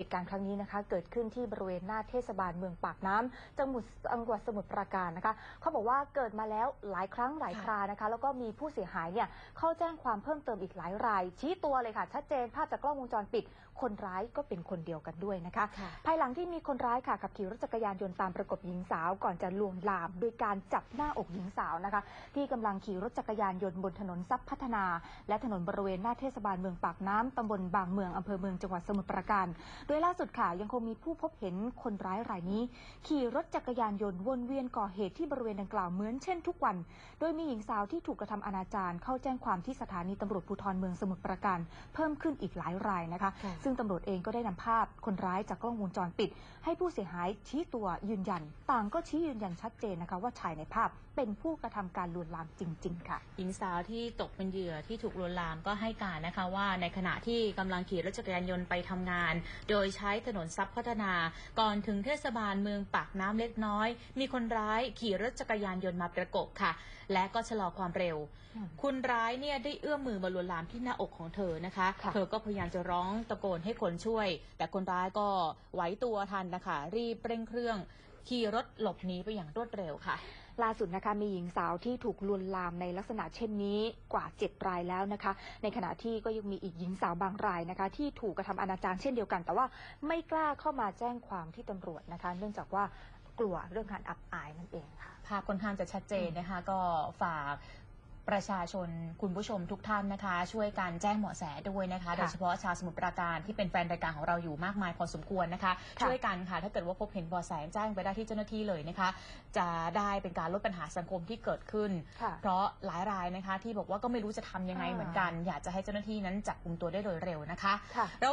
เหตุการณ์ครั้งนี้นะคะเกิดขึ้นที่บริเวณหน้าเทศบาลเมืองปากน้ำจังหวัดจังหวัดสมุทรปราการนะคะเขาบอกว่าเกิดมาแล้วหลายครั้งหลายครานะคะ แล้วก็มีผู้เสียหายเนี่ยเข้าแจ้งความเพิ่มเติมอีกหลายราย ชี้ตัวเลยค่ะ ชัดเจนภาพจากกล้องวงจรปิด คนร้ายก็เป็นคนเดียวกันด้วยนะคะค่ะภายหลังที่มีคนร้ายค่ะขับขี่รถจักรยานยนต์ตามประกบหญิงสาวก่อนจะลวนลาม โดยการจับหน้าอกหญิงสาวนะคะ ที่กำลังขี่รถจักรยานยนต์บนถนนทรัพย์พัฒนา และถนนบริเวณหน้าเทศบาลเมืองปากน้ำตำบลบางเมืองอำเภอเมืองจังหวัดสมุทรปราการโดยล่าสุดค่ะยังคงมีผู้พบเห็นคนร้ายรายนี้ ขี่รถจักรยานยนต์วนเวียนก่อเหตุที่บริเวณดังกล่าวเหมือนเช่นทุกวัน โดยมีหญิงสาวที่ถูกกระทำอนาจารเข้าแจ้งความที่สถานีตำรวจภูธรเมืองสมุทรปราการเพิ่มขึ้นอีกหลายรายนะคะค่ะซึ่งตำรวจเองก็ได้นำภาพคนร้ายจากกล้องวงจรปิด ให้ผู้เสียหายชี้ตัวยืนยัน ต่างก็ชี้ยืนยันชัดเจนนะคะ ว่าชายในภาพเป็นผู้กระทำการลวนลามจริง ๆ ค่ะ หญิงสาวที่ตกเป็นเหยื่อที่ถูกลวนลามก็ให้การนะคะว่าในขณะที่กำลังขี่รถจักรยานยนต์ไปทำงานโดยใช้ถนนทรัพย์พัฒนา ก่อนถึงเทศบาลเมืองปากน้ำเล็กน้อย มีคนร้ายขี่รถจักรยานยนต์มาประกบค่ะ และก็ชะลอความเร็วอืมคุณร้ายเนี่ยได้เอื้อมมือมาลวนลามที่หน้าอกของเธอนะคะค่ะเธอก็พยายามจะร้องตะโกนให้คนช่วย แต่คนร้ายก็ไหวตัวทันนะคะ รีบเร่งเครื่อง ขี่รถหลบหนีไปอย่างรวดเร็วค่ะ ล่าสุดนะคะมีหญิงสาวที่ถูกลวนลามในลักษณะเช่นนี้กว่า 7 รายแล้วนะคะ ในขณะที่ก็ยังมีอีกหญิงสาวบางรายนะคะ ที่ถูกกระทำอนาจารเช่นเดียวกัน แต่ว่าไม่กล้าเข้ามาแจ้งความที่ตำรวจนะคะ เนื่องจากว่ากลัวเรื่องการอับอายนั่นเองค่ะภาพค่อนข้างจะชัดเจนนะคะ ก็ฝาก ประชาชนคุณผู้ชมทุกท่านนะคะ ช่วยกันแจ้งเบาะแสด้วยนะคะค่ะโดยเฉพาะชาวสมุทรปราการที่เป็นแฟนรายการของเราอยู่มากมายพอสมควรนะคะค่ะช่วยกันค่ะถ้าเกิดว่าพบเห็นเบาะแสแจ้งไปได้ที่เจ้าหน้าที่เลยนะคะ จะได้เป็นการลดปัญหาสังคมที่เกิดขึ้นค่ะเพราะหลายรายนะคะ ที่บอกว่าก็ไม่รู้จะทำยังไงอ่าเหมือนกัน อยากจะให้เจ้าหน้าที่นั้นจับกลุ่มตัวได้โดยเร็วนะคะค่ะเรา